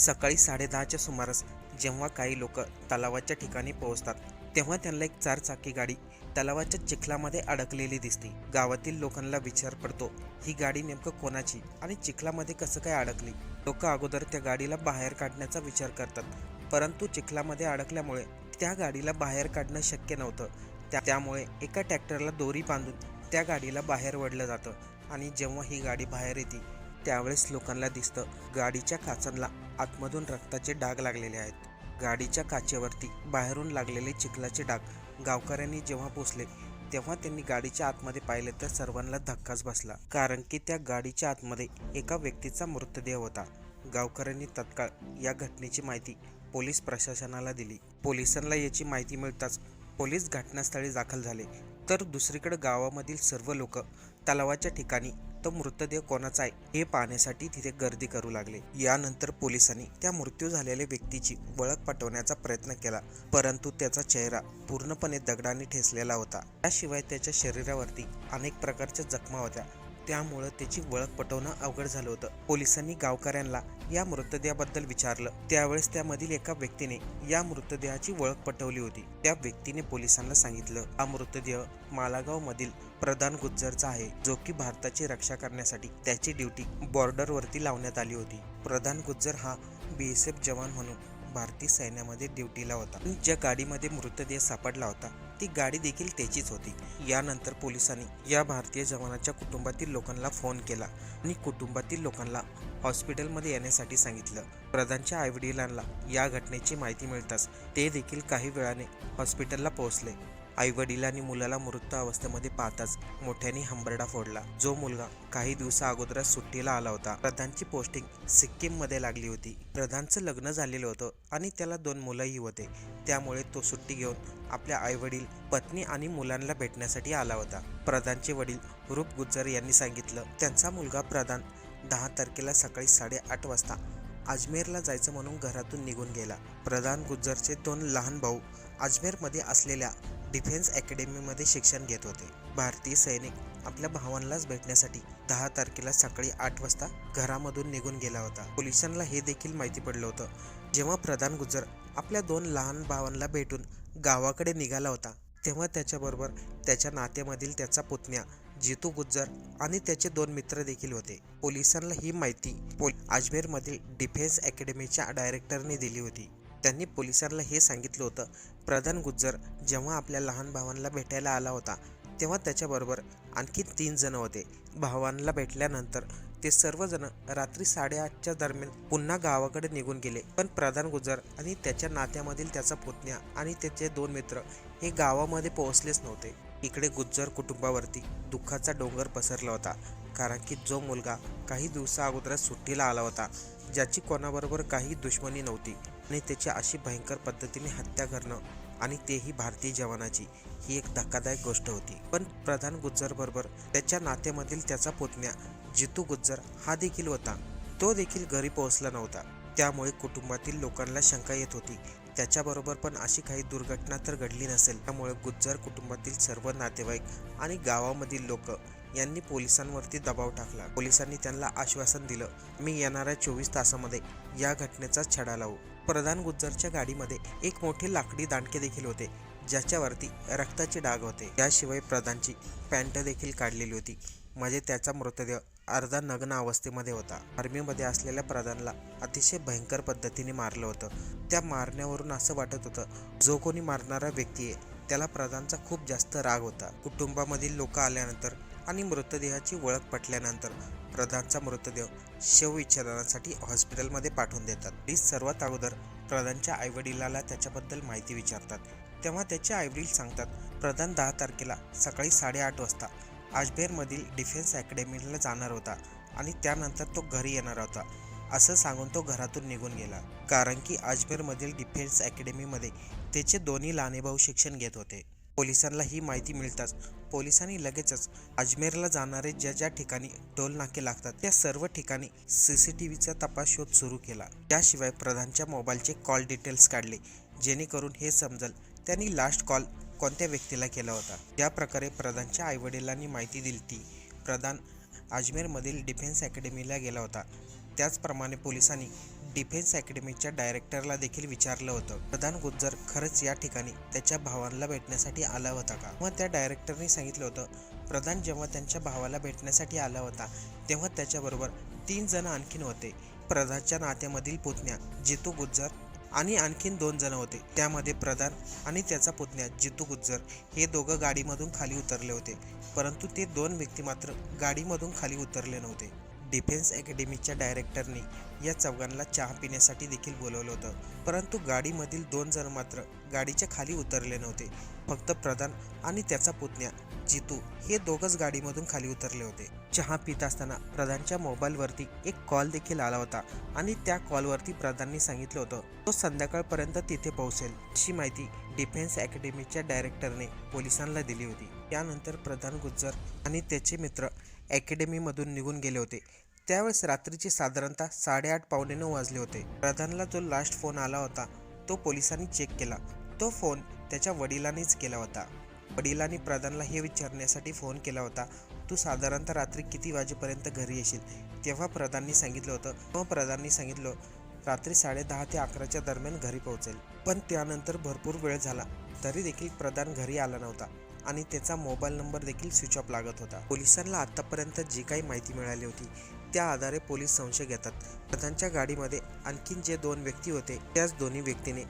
सकाळी साडेदहाच्या सुमारास जेव्हा काही लोक तलावाच्या ठिकाणी पोहोचतात तेव्हा त्यांना एक चारचाकी गाडी तलावाच्या चिखलामध्ये अडकलेली दिसते. गावातील लोकांना विचार पडतो ही गाडी नेमकं कोणाची आणि चिखलामध्ये कसं काय अडकली? लोक अगोदर त्या गाडीला बाहेर काढण्याचा विचार करतात परंतु चिखलामध्ये अडकल्यामुळे त्या गाडीला बाहेर काढणं शक्य नव्हतं. त्या त्यामुळे एका ट्रॅक्टरला दोरी बांधून त्या गाडीला बाहेर वडलं जातं आणि जेव्हा ही गाडी बाहेर येते त्यावेळेस लोकांना दिसतं गाडीच्या काचांना आतमधून रक्ताचे डाग लागलेले आहेत. गाडीच्या काचेवरती बाहेरून लागलेले चिखलाचे डाग गावकऱ्यांनी जेव्हा पोचले तेव्हा त्यांनी गाडीच्या आतमध्ये पाहिले तर सर्वांना धक्काच बसला. कारण की त्या गाडीच्या आतमध्ये एका व्यक्तीचा मृतदेह होता. गावकऱ्यांनी तत्काळ या घटनेची माहिती पोलीस प्रशासनाला दिली. पोलिसांना याची माहिती मिळताच पोलीस घटनास्थळी दाखल झाले. तर दुसरीकडे गावामधील सर्व लोक तलावाच्या ठिकाणी तो मृतदेह कोणाचा आहे हे पाहण्यासाठी तिथे गर्दी करू लागले. यानंतर पोलिसांनी त्या मृत्यू झालेल्या व्यक्तीची ओळख पटवण्याचा प्रयत्न केला परंतु त्याचा चेहरा पूर्णपणे दगडाने ठेसलेला होता. त्याशिवाय त्याच्या शरीरावरती अनेक प्रकारच्या जखमा होत्या त्यामुळं त्याची ओळख पटवणं अवघड झालं होतं. पोलिसांनी गावकऱ्यांना या मृतदेहाबद्दल विचारलं. त्यावेळेस त्यामधील एका व्यक्तीने या मृतदेहाची ओळख पटवली होती. त्या व्यक्तीने पोलिसांना सांगितलं हा मृतदेह मालागाव मधील प्रधान गुज्जरचा आहे जो की भारताची रक्षा करण्यासाठी त्याची ड्युटी बॉर्डरवरती लावण्यात आली होती. प्रधान गुज्जर हा बी एस एफ जवान म्हणून भारतीय सैन्यामध्ये ड्युटीला होता. ज्या गाडीमध्ये मृतदेह सापडला होता ती गाडी देखील त्याचीच होती. यानंतर पोलिसांनी या भारतीय जवानाच्या कुटुंबातील लोकांना फोन केला आणि कुटुंबातील लोकांना हॉस्पिटलमध्ये येण्यासाठी सांगितलं. प्रधानच्या आईवडिलांना या घटनेची माहिती मिळताच ते देखील काही वेळाने हॉस्पिटलला पोहोचले. आईवडिलांनी मुलाला मृत अवस्थेमध्ये पाहताच मोठ्याने हंबरडा फोडला. जो मुलगा काही दिवसा अगोदरच सुट्टीला आला होता. प्रधानची पोस्टिंग सिक्कीममध्ये लागली होती. प्रधानचं लग्न झालेलं होतं आणि त्याला दोन मुलंही होते. त्यामुळे तो सुट्टी घेऊन आपल्या आईवडील पत्नी आणि मुलांना भेटण्यासाठी आला होता. प्रधानचे वडील रूप गुज्जर यांनी सांगितलं त्यांचा मुलगा प्रधान दहा तारखेला सकाळी साडेआठ वाजता अजमेरला जायचं म्हणून घरातून निघून गेला. प्रधान गुज्जरचे दोन लहान भाऊ अजमेरमध्ये असलेल्या डिफेन्स अकॅडमीमध्ये शिक्षण घेत होते. भारतीय सैनिक आपल्या भावांनाच भेटण्यासाठी दहा तारखेला सकाळी आठ वाजता घरामधून निघून गेला होता. पोलिसांना हे देखील माहिती पडलं होतं. जेव्हा प्रधान गुजर आपल्या दोन लहान भावांना भेटून गावाकडे निघाला होता तेव्हा त्याच्याबरोबर त्याच्या नात्यामधील त्याचा पुतण्या जितू गुज्जर आणि त्याचे दोन मित्र देखील होते. पोलिसांना ही माहिती पोल अजमेरमधील डिफेन्स अकॅडमीच्या डायरेक्टरने दिली होती. त्यांनी पोलिसांना हे सांगितलं होतं. प्रधान गुज्जर जेव्हा आपल्या लहान भावांना भेटायला आला होता तेव्हा त्याच्याबरोबर आणखी तीन जण होते. भावांना भेटल्यानंतर ते सर्वजण रात्री साडेआठच्या दरम्यान पुन्हा गावाकडे निघून गेले. पण प्रधान गुज्जर आणि त्याच्या नात्यामधील त्याचा पुतण्या आणि त्याचे दोन मित्र हे गावामध्ये पोहोचलेच नव्हते. इकडे गुज्जर कुटुंबावरती दुःखाचा डोंगर पसरला होता कारण की जो मुलगा काही दिवसा अगोदरच सुट्टीला आला होता ज्याची कोणाबरोबर काही दुश्मनी नव्हती. आणि त्याची अशी भयंकर पद्धतीने हत्या करणं आणि तेही भारतीय जवानाची ही एक धक्कादायक गोष्ट होती. पण प्रधान गुज्जर बरोबर त्याच्या नात्यामधील त्याचा पुतण्या जितू गुज्जर हा देखील होता. तो देखील घरी पोहोचला नव्हता. त्यामुळे कुटुंबातील लोकांना शंका येत होती. त्याच्याबरोबर पण अशी काही दुर्घटना तर घडली नसेल. त्यामुळे गुज्जर कुटुंबातील सर्व नातेवाईक आणि गावामधील लोक यांनी पोलिसांवरती दबाव टाकला. पोलिसांनी त्यांना आश्वासन दिलं मी येणाऱ्या चोवीस तासामध्ये या घटनेचा छडा लावू. प्रधान गुज्जरच्या गाडीमध्ये एक मोठे लाकडी दांडके देखील होते ज्याच्यावरती रक्ताचे डाग होते. याशिवाय प्रधानची पॅन्ट देखील काढलेली होती. म्हणजे त्याचा मृतदेह अर्धा नग्न अवस्थेमध्ये होता. आर्मीमध्ये असलेल्या प्रधानला अतिशय भयंकर पद्धतीने मारलं होतं. त्या मारण्यावरून असं वाटत होतं जो कोणी मारणारा व्यक्ती आहे त्याला प्रधानचा खूप जास्त राग होता. कुटुंबामधील लोक आल्यानंतर आणि मृतदेहाची ओळख पटल्यानंतर प्रधानचा मृतदेह शवविच्छेदनासाठी हॉस्पिटलमध्ये पाठवून देतात. ही सर्वात अगोदर प्रधानच्या आईवडिलाला त्याच्याबद्दल माहिती विचारतात. तेव्हा त्याचे आईवडील सांगतात प्रधान दहा तारखेला सकाळी साडेआठ वाजता अजमेरमधील डिफेन्स अकॅडमीला जाणार होता आणि त्यानंतर तो घरी येणार होता. असं सांगून तो घरातून निघून गेला. कारण की अजमेरमधील डिफेन्स अकॅडमीमध्ये त्याचे दोन्ही लहाने भाऊ शिक्षण घेत होते. पोलिसांना ही माहिती मिळताच पोलिसांनी लगेचच अजमेरला जाणारे ज्या ज्या ठिकाणी टोलनाके लागतात त्या सर्व ठिकाणी सी सी टी व्हीचा तपास शोध सुरू केला. त्याशिवाय प्रधानच्या मोबाईलचे कॉल डिटेल्स काढले जेणेकरून हे समजल त्यांनी लास्ट कॉल कोणत्या व्यक्तीला केला होता. त्या प्रकारे प्रधानच्या आईवडिलांनी माहिती दिली ती. प्रधान अजमेरमधील डिफेन्स अकॅडमीला गेला होता. त्याचप्रमाणे पोलिसांनी डिफेन्स अकॅडमीच्या डायरेक्टरला देखील विचारलं होतं. प्रधान गुज्जर खरंच या ठिकाणी त्याच्या भावांना भेटण्यासाठी आला होता का? मग त्या डायरेक्टरने सांगितलं होतं प्रधान जेव्हा त्यांच्या भावाला भेटण्यासाठी आला होता तेव्हा त्याच्याबरोबर तीन जण आणखीन होते. प्रधानच्या नात्यामधील पुतण्या जितू गुज्जर आणि आणखीन दोन जण होते. त्यामध्ये प्रधान आणि त्याचा पुतण्या जितू गुज्जर हे दोघं गाडीमधून खाली उतरले होते. परंतु ते दोन व्यक्ती मात्र गाडीमधून खाली उतरले नव्हते. डिफेन्स अकॅडमीच्या डायरेक्टरनी या चौघांना चहा पिण्यासाठी देखील बोलवलं होतं. परंतु गाडीमधील दोन जण मात्र गाडीच्या खाली उतरले नव्हते. फक्त प्रधान आणि त्याचा पुतण्या जितू हे दोघंच गाडीमधून खाली उतरले होते. चहा पित असताना प्रधानच्या मोबाईलवरती एक कॉल देखील आला होता आणि त्या कॉलवरती प्रधाननी सांगितलं होतं तो संध्याकाळपर्यंत तिथे पोहोचेल अशी माहिती डिफेन्स अकॅडमीच्या डायरेक्टरने पोलिसांना दिली होती. त्यानंतर प्रधान गुज्जर आणि त्याचे मित्र अकॅडमीमधून निघून गेले होते. त्यावेळेस रात्रीचे साधारणतः साडेआठ पावणे नऊ वाजले होते. प्रधानला जो लास्ट फोन आला होता तो पोलिसांनी चेक केला. तो फोन त्याच्या वडिलांनीच केला होता. वडिलांनी प्रधानला हे विचारण्यासाठी फोन केला होता तू साधारणतः रात्री किती वाजेपर्यंत घरी येशील? तेव्हा प्रधाननी सांगितलं होतं मग प्रधाननी सांगितलं रात्री साडेदहा ते अकराच्या दरम्यान घरी पोहोचेल. पण त्यानंतर भरपूर वेळ झाला. तरी देखील प्रधान घरी आला नव्हता. आणि त्याचा मोबाईल नंबर देखील स्विच ऑफ लागत होता. पोलिसांना आतापर्यंत जी काही माहिती मिळाली होती त्या आधारे पोलीस संशय घेतात. प्रधानच्या गाडीमध्ये आणखीन जे दोन व्यक्ती होते त्याच दोन्ही व्यक्तीने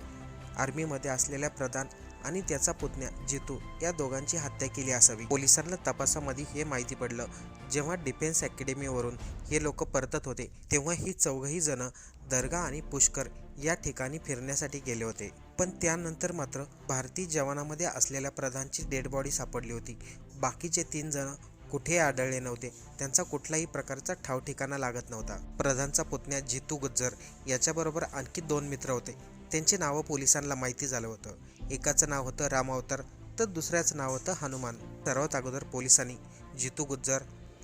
आर्मीमध्ये असलेल्या प्रधान आणि त्याचा पुतण्या जितू या दोघांची हत्या केली असावी. पोलिसांना तपासामध्ये हे माहिती पडलं जेव्हा डिफेन्स अकॅडमीवरून हे लोक परतत होते तेव्हा ही चौघही जण दर्गा आणि पुष्कर या ठिकाणी फिरण्यासाठी गेले होते. पण त्यानंतर मात्र भारतीय जवानामध्ये असलेल्या प्रधानची डेड बॉडी सापडली होती. बाकीचे तीन जण कुठे आढळले नव्हते. त्यांचा कुठलाही प्रकारचा ठाव ठिकाणा लागत नव्हता. प्रधानचा पुतण्या जितू गुज्जर याच्याबरोबर आणखी दोन मित्र होते. त्यांची नावं पोलिसांना माहिती झालं होतं. एकाचं नाव होतं राम अवतार तर दुसऱ्याचं नाव होतं हनुमान. सर्वात अगोदर पोलिसांनी जितू गुज्जर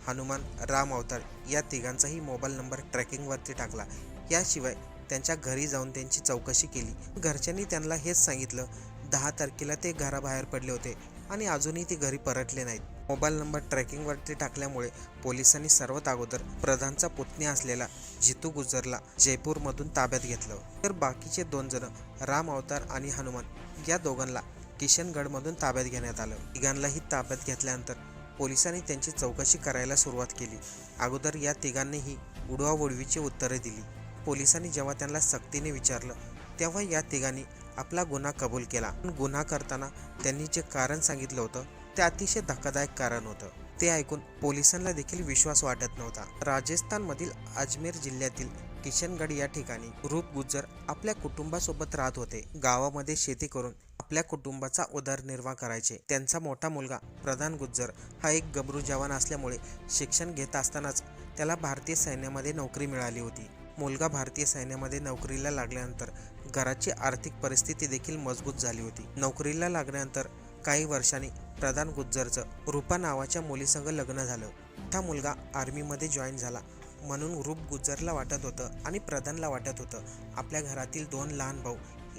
हनुमान राम अवतार या तिघांचाही मोबाईल नंबर ट्रॅकिंगवरती टाकला. याशिवाय त्यांच्या घरी जाऊन त्यांची चौकशी केली. घरच्यांनी त्यांना हेच सांगितलं. दहा तारखेला ते घराबाहेर पडले होते आणि अजूनही ते घरी परतले नाहीत. मोबाईल नंबर ट्रॅकिंगवरती टाकल्यामुळे पोलिसांनी सर्वात अगोदर प्रधानचा पुतणी असलेला जितू गुजरला जयपूरमधून ताब्यात घेतलं. तर बाकीचे दोन जण राम अवतार आणि हनुमान या दोघांना किशनगडमधून ताब्यात घेण्यात आलं. तिघांनाही ताब्यात घेतल्यानंतर पोलिसांनी त्यांची चौकशी करायला सुरुवात केली. अगोदर या तिघांनीही उडवाउडवीची उत्तरे दिली. पोलिसांनी जेव्हा त्यांना सक्तीने विचारलं तेव्हा या तिघांनी आपला गुन्हा कबूल केला. पण गुन्हा करताना त्यांनी जे कारण सांगितलं होतं ते अतिशय धक्कादायक कारण होतं. ते ऐकून पोलिसांना देखील विश्वास वाटत नव्हता. राजस्थानमधील अजमेर जिल्ह्यातील किशनगड या ठिकाणी रूप गुज्जर आपल्या कुटुंबासोबत राहत होते. गावामध्ये शेती करून आपल्या कुटुंबाचा उदरनिर्वाह करायचे. त्यांचा मोठा मुलगा प्रधान गुज्जर हा एक गबरू जवान असल्यामुळे शिक्षण घेत असतानाच त्याला भारतीय सैन्यामध्ये नोकरी मिळाली होती. मुलगा भारतीय सैन्यामध्ये नोकरीला लागल्यानंतर घराची आर्थिक परिस्थिती देखील मजबूत झाली होती. नोकरीला लागल्यानंतर काही वर्षांनी प्रधान गुज्जरचं रूपा नावाच्या मुलीसंग लग्न झालं. हा मुलगा आर्मीमध्ये जॉईन झाला. म्हणून रूप गुज्जरला वाटत होतं आणि प्रधानला वाटत होतं आपल्या घरातील दोन लहान भाऊ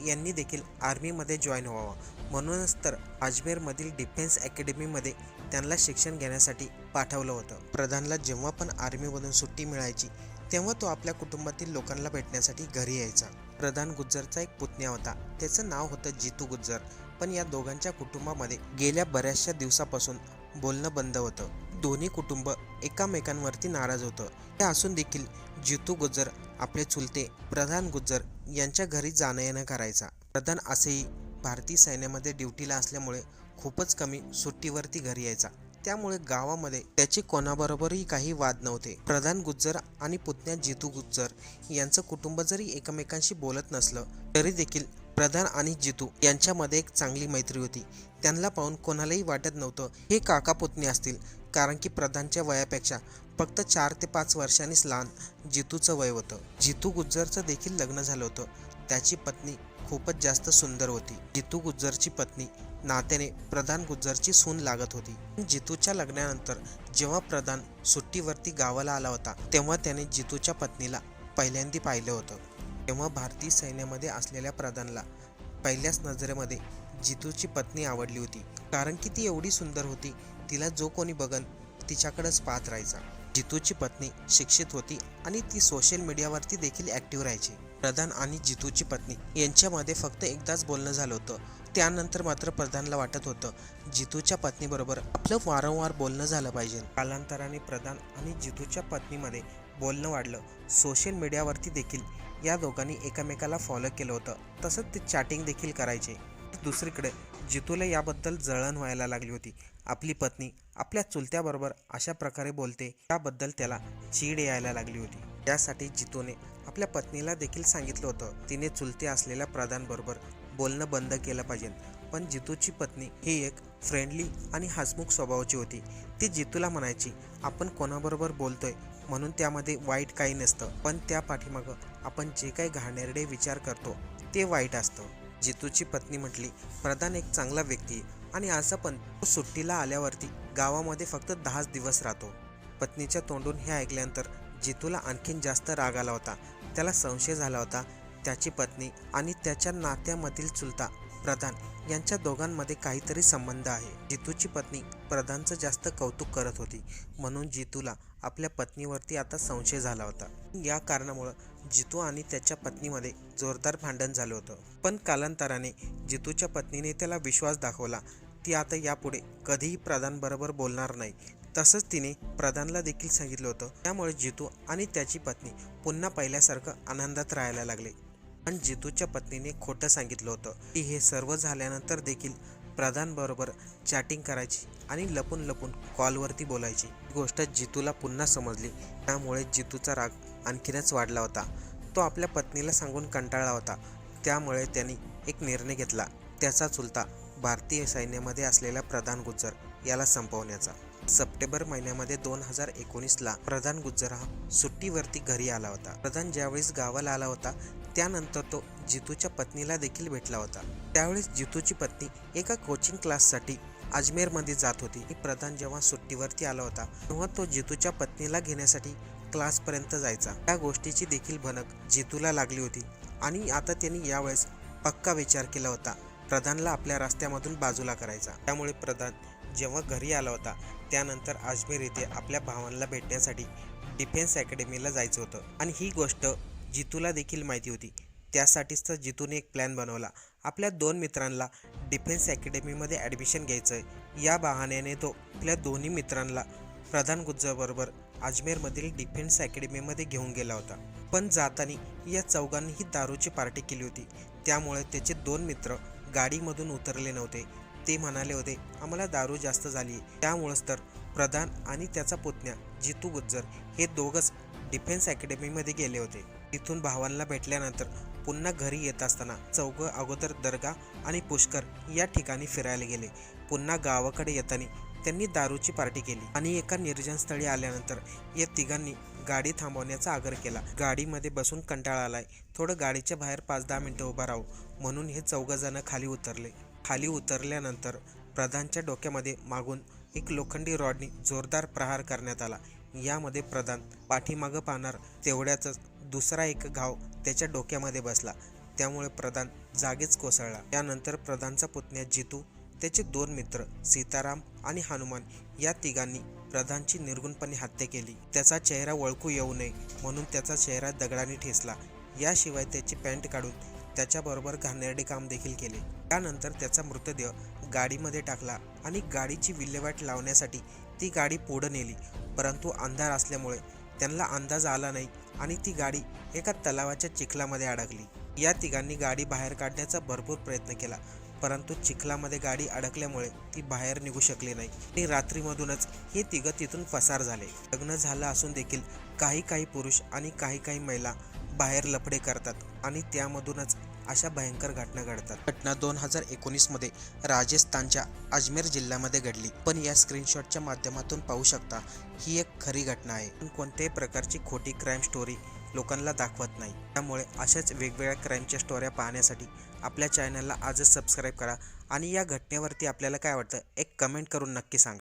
यांनी देखील आर्मीमध्ये जॉईन व्हावं. म्हणूनच तर अजमेरमधील डिफेन्स अकॅडमीमध्ये त्यांना शिक्षण घेण्यासाठी पाठवलं होतं. प्रधानला जेव्हा पण आर्मीमधून सुट्टी मिळायची तेव्हा तो आपल्या कुटुंबातील लोकांना भेटण्यासाठी घरी यायचा. प्रधान गुज्जरचा एक पुतण्या होता. त्याचं नाव होतं जितू गुज्जर. पण या दोघांच्या कुटुंबामध्ये गेल्या बऱ्याचशा दिवसापासून बोलणं बंद होतं. दोन्ही कुटुंब एकामेकांवरती नाराज होतं. ते असून देखील जितू गुज्जर आपले चुलते प्रधान गुज्जर यांच्या घरी जाणं येणं करायचा. प्रधान असेही भारतीय सैन्यामध्ये ड्युटीला असल्यामुळे खूपच कमी सुट्टीवरती घरी यायचा. त्यामुळे गावामध्ये त्याचे कोणाबरोबरही काही वाद नव्हते. प्रधान गुज्जर आणि पुतण्या जितू गुज्जर यांचं कुटुंब जरी एकमेकांशी बोलत नसलं तरी देखील प्रधान आणि जितू यांच्यामध्ये एक चांगली मैत्री होती. त्यांना पाहून कोणालाही वाटत नव्हतं हे काका पुतणे असतील कारण की प्रधानच्या वयापेक्षा फक्त चार ते पाच वर्षांनीच लहान जितूचं वय होतं. जितू गुज्जरचं देखील लग्न झालं होतं. त्याची पत्नी खूपच जास्त सुंदर होती. जितू गुज्जरची पत्नी नात्याने प्रधान गुज्जरची सून लागत होती. जितूच्या लग्नानंतर जेव्हा प्रधान सुट्टीवरती गावाला आला होता तेव्हा त्याने जितूच्या पत्नीला पहिल्यांदी पाहिलं होतं. तेव्हा भारतीय सैन्यामध्ये असलेल्या प्रधानला पहिल्याच नजरेमध्ये जितूची पत्नी आवडली होती. कारण की ती एवढी सुंदर होती तिला जो कोणी बघन तिच्याकडेच पाहत राहायचा. जितूची पत्नी शिक्षित होती आणि ती सोशल मीडियावरती देखील ॲक्टिव्ह राहायची. प्रधान आणि जितूची पत्नी यांच्यामध्ये फक्त एकदाच बोलणं झालं होतं. त्यानंतर मात्र प्रधानला वाटत होतं जितूच्या पत्नीबरोबर आपलं वारंवार बोलणं झालं पाहिजे. कालांतराने प्रधान आणि जितूच्या पत्नीमध्ये बोलणं वाढलं. सोशल मीडियावरती देखील या दोघांनी एकमेकाला फॉलो केलं होतं. तसंच ते चॅटिंग देखील करायचे. दुसरीकडे जितूला याबद्दल जळण व्हायला लागली होती. आपली पत्नी आपल्या चुलत्याबरोबर अशा प्रकारे बोलते त्याबद्दल त्याला चीड यायला लागली होती. त्यासाठी जितूने आपल्या पत्नीला देखील सांगितलं होतं. तिने चुलते असलेल्या प्रधानबरोबर बोलणं बंद केलं पाहिजे. पण जितूची पत्नी ही एक फ्रेंडली आणि हसमुख स्वभावाची होती. ती जितूला म्हणायची आपण कोणाबरोबर बोलतोय? म्हणून त्यामध्ये वाईट काही नसतं. पण त्या पाठीमागं आपण जे काही घाणेरडे विचार करतो ते वाईट असतं. जितूची पत्नी म्हटली प्रधान एक चांगला व्यक्ती आहे आणि असं पण तो सुट्टीला आल्यावरती गावामध्ये फक्त दहाच दिवस राहतो. पत्नीच्या तोंडून हे ऐकल्यानंतर जितूला आणखीन जास्त राग आला होता. त्याला संशय झाला होता त्याची पत्नी आणि त्याच्या नात्यामधील चुलता प्रधान यांच्या दोघांमध्ये काहीतरी संबंध आहे. जितूची पत्नी प्रधानचं जास्त कौतुक करत होती. म्हणून जितूला आपल्या पत्नीवरती आता संशय झाला होता. या कारणामुळं जितू आणि त्याच्या पत्नीमध्ये जोरदार भांडण झालं होतं. पण कालांतराने जितूच्या पत्नीने त्याला विश्वास दाखवला. ती आता यापुढे कधीही प्रधानबरोबर बोलणार नाही. तसंच तिने प्रधानला देखील सांगितलं होतं. त्यामुळे जितू आणि त्याची पत्नी पुन्हा पहिल्यासारखं आनंदात राहायला लागले. पण जितूच्या पत्नीने खोटं सांगितलं होतं की हे सर्व झाल्यानंतर देखील प्रधानबरोबर चॅटिंग करायची आणि लपून लपून कॉलवरती बोलायची. गोष्ट जितूला पुन्हा समजली त्यामुळे जितूचा राग आणखीनच वाढला होता. तो आपल्या पत्नीला सांगून कंटाळला होता. त्यामुळे त्यांनी एक निर्णय घेतला. त्याचा चुलता भारतीय सैन्यामध्ये असलेला प्रधान गुज्जर याला संपवण्याचा. सप्टेंबर महिन्यामध्ये दोन हजार एकोणीसला प्रधान गुज्जर हा सुट्टीवरती घरी आला होता. प्रधान ज्यावेळेस गावाला आला होता त्यानंतर तो जितूच्या पत्नीला देखील भेटला होता. त्यावेळेस जितूची पत्नी एका कोचिंग क्लाससाठी अजमेरमध्ये जात होती. प्रधान जेव्हा सुट्टीवरती आला होता तेव्हा तो जितूच्या पत्नीला घेण्यासाठी क्लासपर्यंत जायचा. त्या गोष्टीची देखील भनक जितूला लागली होती आणि आता त्यांनी यावेळेस पक्का विचार केला होता. प्रधानला आपल्या रस्त्यामधून बाजूला करायचा. त्यामुळे प्रधान जेव्हा घरी आला होता त्यानंतर अजमेर येथे आपल्या भावांना भेटण्यासाठी डिफेन्स अकॅडमीला जायचं होतं. आणि ही गोष्ट जितूला देखील माहिती होती. त्यासाठीच तर जितूने एक प्लॅन बनवला. आपल्या दोन मित्रांना डिफेन्स अकॅडमीमध्ये ॲडमिशन घ्यायचं आहे या बहाण्याने तो आपल्या दोन्ही मित्रांना प्रधान गुज्जाबरोबर अजमेरमधील डिफेन्स अकॅडमीमध्ये घेऊन गेला होता. पण जाताना या चौघांनीही दारूची पार्टी केली होती. त्यामुळे त्याचे दोन मित्र गाडीमधून उतरले नव्हते. ते म्हणाले होते आम्हाला दारू जास्त झाली त्यामुळंच तर प्रधान आणि त्याचा पुतण्या जितू गुज्जर हे दोघंच डिफेन्स अकॅडमीमध्ये गेले होते. तिथून भावांना भेटल्यानंतर पुन्हा घरी येत असताना चौघं अगोदर दर्गा आणि पुष्कर या ठिकाणी फिरायला गेले. पुन्हा गावाकडे येताना त्यांनी दारूची पार्टी केली आणि एका निर्जन स्थळी आल्यानंतर या तिघांनी गाडी थांबवण्याचा आग्रह केला. गाडीमध्ये बसून कंटाळा आलाय. थोडं गाडीच्या बाहेर पाच दहा मिनिटं उभा राहू. म्हणून हे चौघ जण खाली उतरले. खाली उतरल्यानंतर प्रधानच्या डोक्यामध्ये मागून एक लोखंडी रॉडनी जोरदार प्रहार करण्यात आला. यामध्ये प्रधान पाठीमागं पाहणार तेवढ्यातच दुसरा एक घाव त्याच्या डोक्यामध्ये बसला. त्यामुळे प्रधान जागीच कोसळला. त्यानंतर प्रधानचा पुतण्या जितू त्याचे दोन मित्र सीताराम आणि हनुमान या तिघांनी प्रधानची निर्गुणपणे हत्या केली. त्याचा चेहरा ओळखू येऊ नये म्हणून त्याचा चेहरा दगडाने ठेचला. याशिवाय त्याची पॅन्ट काढून त्याच्याबरोबर घाणेरडे काम देखील केले. त्यानंतर त्याचा मृतदेह गाडीमध्ये टाकला आणि गाडीची विल्हेवाट लावण्यासाठी ती गाडी पुढं नेली. परंतु अंधार असल्यामुळे त्यांना अंदाज आला नाही आणि ती गाडी एका तलावाच्या चिखलामध्ये अडकली. या तिघांनी गाडी बाहेर काढण्याचा भरपूर प्रयत्न केला परंतु चिखलामध्ये गाडी अडकल्यामुळे ती बाहेर निघू शकली नाही आणि रात्रीमधूनच हे तिघं तिथून पसार झाले. लग्न झालं असून देखील काही काही पुरुष आणि काही काही महिला बाहेर लफडे करतात आणि त्यामधूनच अशा भयंकर घटना घडतात. घटना दोन हजार एकोणीसमध्ये राजस्थानच्या अजमेर जिल्ह्यामध्ये घडली. पण या स्क्रीनशॉटच्या माध्यमातून पाहू शकता ही एक खरी घटना आहे. पण कोणत्याही प्रकारची खोटी क्राईम स्टोरी लोकांना दाखवत नाही. त्यामुळे अशाच वेगवेगळ्या क्राईमच्या स्टोऱ्या पाहण्यासाठी आपल्या चॅनलला आजच सबस्क्राईब करा. आणि या घटनेवरती आपल्याला काय वाटतं एक कमेंट करून नक्की सांगा.